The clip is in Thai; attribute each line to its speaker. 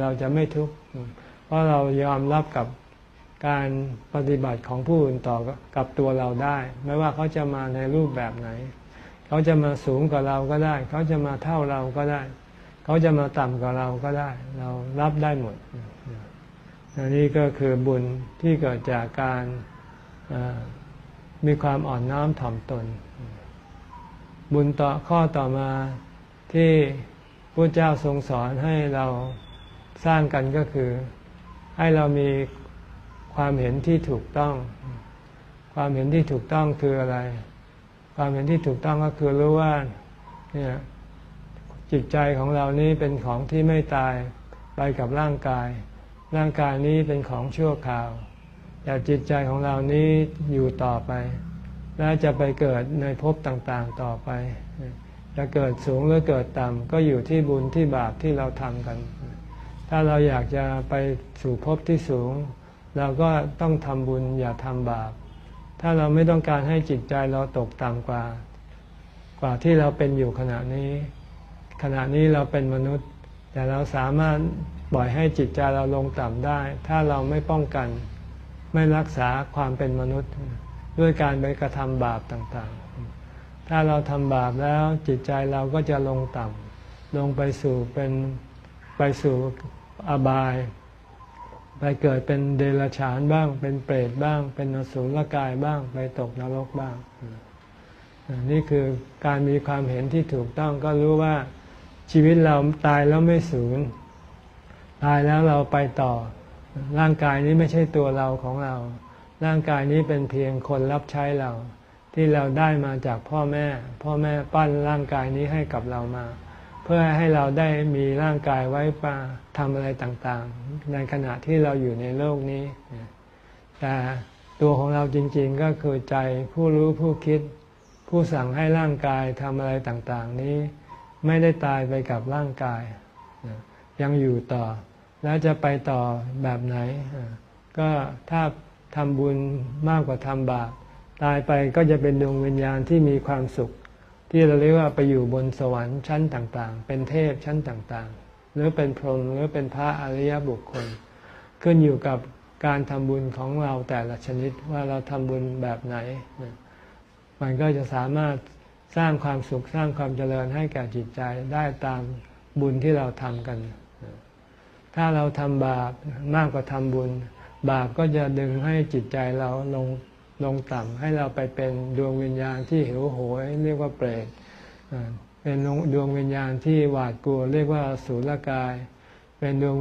Speaker 1: เราจะไม่ทุกข์ เพราะเรายอมรับกับการปฏิบัติของผู้อื่นต่อกับตัวเราได้ ไม่ว่าเขาจะมาในรูปแบบไหน เขาจะมาสูงกว่าเราก็ได้ เขาจะมาเท่าเราก็ได้ เขาจะมาต่ำกว่าเราก็ได้ เรารับได้หมดอันนี้ก็คือบุญที่เกิดจากการมีความอ่อนน้อมถ่อมตน บุญต่อข้อต่อมาที่พระเจ้าทรงสอนให้เรา สร้างกันก็คือให้เรามีความเห็นที่ถูกต้อง ความเห็นที่ถูกต้องคืออะไร ความเห็นที่ถูกต้องก็คือรู้ว่าเนี่ยจิตใจของเรานี้เป็นของที่ไม่ตายไปกับร่างกาย ร่างกายนี้เป็นของชั่วคราว แต่จิตใจของเรานี้อยู่ต่อไป และจะไปเกิดในภพต่างๆต่อไป จะเกิดสูงหรือเกิดต่ำก็อยู่ที่บุญที่บาปที่เราทำกัน ถ้าเราอยากจะไปสู่ภพที่สูง เราก็ต้องทำบุญอย่าทำบาป ถ้าเราไม่ต้องการให้จิตใจเราตกต่ำกว่า กว่าที่เราเป็นอยู่ขณะนี้ ขณะนี้เราเป็นมนุษย์ แต่เราสามารถปล่อยให้จิตใจเราลงต่ำได้ ถ้าเราไม่ป้องกัน ไม่รักษาความเป็นมนุษย์ ด้วยการไปกระทำบาปต่างๆ ถ้าเราทำบาปแล้วจิตใจเราก็จะลงต่ำลงไปสู่เป็น ไปสู่อบาย ไปเกิดเป็นเดรัจฉานบ้าง เป็นเปรตบ้าง เป็นอสุรกายบ้าง ไปตกนรกบ้าง นี่คือการมีความเห็นที่ถูกต้องก็รู้ว่าชีวิตเราตายแล้วไม่สูญตายแล้วเราไปต่อ ร่างกายนี้ไม่ใช่ตัวเราของเรา ร่างกายนี้เป็นเพียงคนรับใช้เรา ที่เราได้มาจากพ่อแม่ พ่อแม่ปั้นร่างกายนี้ให้กับเรามา เพื่อให้เราได้มีร่างกายไว้ปาทำอะไรต่างๆ ในขณะที่เราอยู่ในโลกนี้ แต่ตัวของเราจริงๆก็คือใจผู้รู้ผู้คิด ผู้สั่งให้ร่างกายทำอะไรต่างๆ นี้ไม่ได้ตายไปกับร่างกาย ยังอยู่ต่อ แล้วจะไปต่อแบบไหน ก็ถ้าทำบุญมากกว่าทำบาปตายไปก็จะเป็นดวงวิญญาณที่มีความสุข ที่เราเรียกว่าไปอยู่บนสวรรค์ชั้นต่างๆ เป็นเทพชั้นต่างๆ หรือเป็นพรหมหรือเป็นพระอริยบุคคล ขึ้นอยู่กับการทำบุญของเราแต่ละชนิดว่าเราทำบุญแบบไหน มันก็จะสามารถสร้างความสุขสร้างความเจริญให้แก่จิตใจได้ตามบุญที่เราทำกัน ถ้าเราทำบาปมากกว่าทำบุญ บาปก็จะดึงให้จิตใจเราลง ลงต่ำให้เราไปเป็นดวงวิญญาณที่หิวโหยเรียกว่าเปรตเป็นดวงวิญญาณที่หวาดกลัวเรียกว่าสูรกาย เป็นดวง